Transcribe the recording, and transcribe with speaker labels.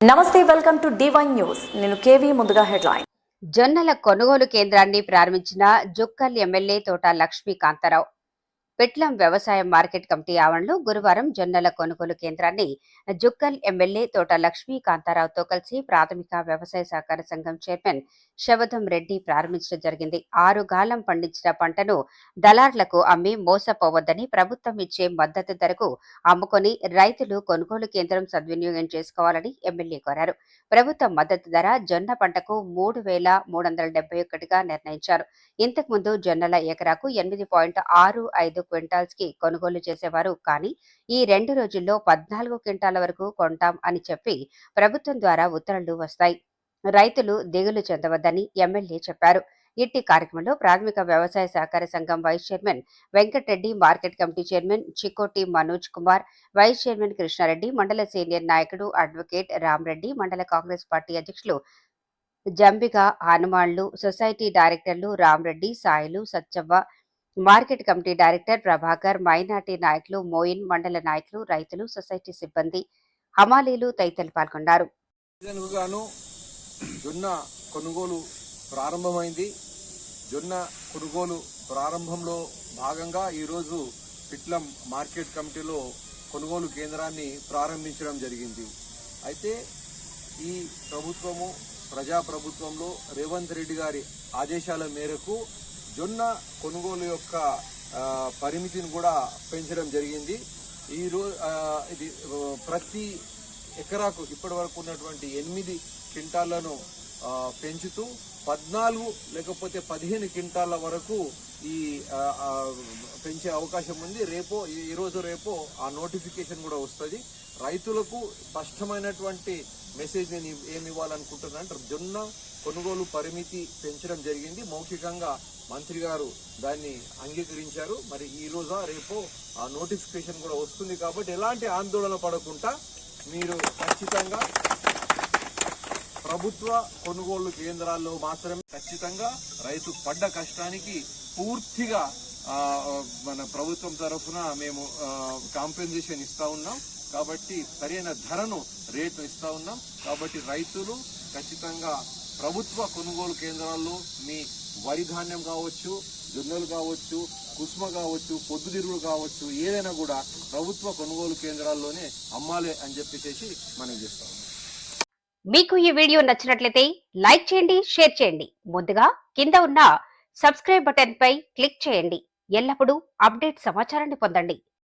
Speaker 1: నమస్తే welcome to divine news నేను KV ముందుగా హెడ్లైన్.
Speaker 2: జొన్నల కొనుగోలు కేంద్రాన్ని ప్రారంభించిన జుక్కల్ ఎమ్మెల్యే తోట లక్ష్మీ కాంతారావు పెట్లం వ్యవసాయ మార్కెట్ కమిటీ ఆవరణలో గురువారం జొన్నల కొనుగోలు కేంద్రాన్ని జుక్కల్ ఎమ్మెల్యే తోట లక్ష్మీ కాంతారావుతో కలిసి ప్రాథమిక వ్యవసాయ సహకార సంఘం చైర్మన్ శవధం రెడ్డి ప్రారంభించడం జరిగింది. ఆరు గాలం పండించిన పంటను దళార్లకు అమ్మి మోసపోవద్దని ప్రభుత్వం ఇచ్చే మద్దతు ధరకు అమ్ముకొని రైతులు కొనుగోలు కేంద్రం సద్వినియోగం చేసుకోవాలని ఎమ్మెల్యే కోరారు. ప్రభుత్వ మద్దతు ధర జొన్న పంటకు మూడు వేల మూడు వందల డెబ్బై ఒకటిగా నిర్ణయించారు. ఇంతకుముందు జొన్నల ఎకరాకు ఎనిమిది పాయింట్ ఆరు ఐదు క్వింటాల్స్కి కొనుగోలు చేసేవారు. కానీ ఈ రెండు రోజుల్లో పద్నాలుగు క్వింటాల వరకు కొంటాం అని చెప్పి ప్రభుత్వం ద్వారా ఉత్తర్వులు వస్తాయి. రైతులు దిగులు చెందవద్దని ఎమ్మెల్యే చెప్పారు. ఇట్టి కార్యక్రమంలో ప్రాథమిక వ్యవసాయ సహకార సంఘం vice chairman Venkatareddy market committee chairman Chikoti Manoj Kumar vice chairman Krishnareddy మండల సీనియర్ నాయకుడు అడ్వకేట్ రామరెడ్డి మండల కాంగ్రెస్ పార్టీ అధ్యక్షులు జంబిగా హనుమాన్లు సొసైటీ డైరెక్టర్లు Ramareddy Sailu Satyavva market committee director Prabhakar minority నాయకులు మోయిన్ మండల నాయకులు రైతులు సొసైటీ సిబ్బంది హమాలీలు తదితరులు పాల్గొన్నారు.
Speaker 3: జొన్న కొనుగోలు ప్రారంభమైంది. జొన్న కొనుగోలు ప్రారంభంలో భాగంగా ఈరోజు పిట్లం మార్కెట్ కమిటీలో కొనుగోలు కేంద్రాన్ని ప్రారంభించడం జరిగింది. అయితే ఈ ప్రభుత్వము ప్రజాప్రభుత్వంలో రేవంత్ రెడ్డి గారి ఆదేశాల మేరకు జొన్న కొనుగోలు యొక్క పరిమితిని కూడా పెంచడం జరిగింది. ఈ రోజు ఇది ప్రతి ఎకరాకు ఇప్పటి వరకు ఉన్నటువంటి ఎనిమిది క్వింటాళ్ళను పెంచుతూ పద్నాలుగు లేకపోతే పదిహేను క్వింటాల వరకు ఈ పెంచే అవకాశం ఉంది. రేపో ఈరోజు రేపో ఆ నోటిఫికేషన్ కూడా వస్తుంది. రైతులకు స్పష్టమైనటువంటి మెసేజ్ నేను ఏమి ఇవ్వాలనుకుంటున్నా అంటే జొన్న కొనుగోలు పరిమితి పెంచడం జరిగింది. మౌఖికంగా మంత్రి గారు దాన్ని అంగీకరించారు. మరి ఈ రోజా రేపో ఆ నోటిఫికేషన్ కూడా వస్తుంది కాబట్టి ఎలాంటి ఆందోళన పడకుండా మీరు ఖచ్చితంగా ప్రభుత్వ కొనుగోలు కేంద్రాల్లో మాత్రమే ఖచ్చితంగా రైతు పడ్డ కష్టానికి పూర్తిగా మన ప్రభుత్వం తరఫున మేము కాంపెన్సేషన్ ఇస్తా ఉన్నాం. కాబట్టి సరైన ధరను రేటు ఇస్తా ఉన్నాం. కాబట్టి రైతులు ఖచ్చితంగా ప్రభుత్వ కొనుగోలు కేంద్రాల్లో మీ వరి ధాన్యం కావచ్చు జొన్నలు కావచ్చు కుసుమ కావచ్చు పొద్దుతిరుగుడు కావచ్చు ఏదైనా కూడా ప్రభుత్వ కొనుగోలు కేంద్రాల్లోనే అమ్మాలి అని చెప్పేసి మనం చేస్తాం.
Speaker 2: మీకు ఈ వీడియో నచ్చినట్లయితే లైక్ చేయండి షేర్ చేయండి. ముందుగా కింద ఉన్న సబ్స్క్రైబ్ బటన్ పై క్లిక్ చేయండి. ఎల్లప్పుడూ అప్డేట్ సమాచారాన్ని పొందండి.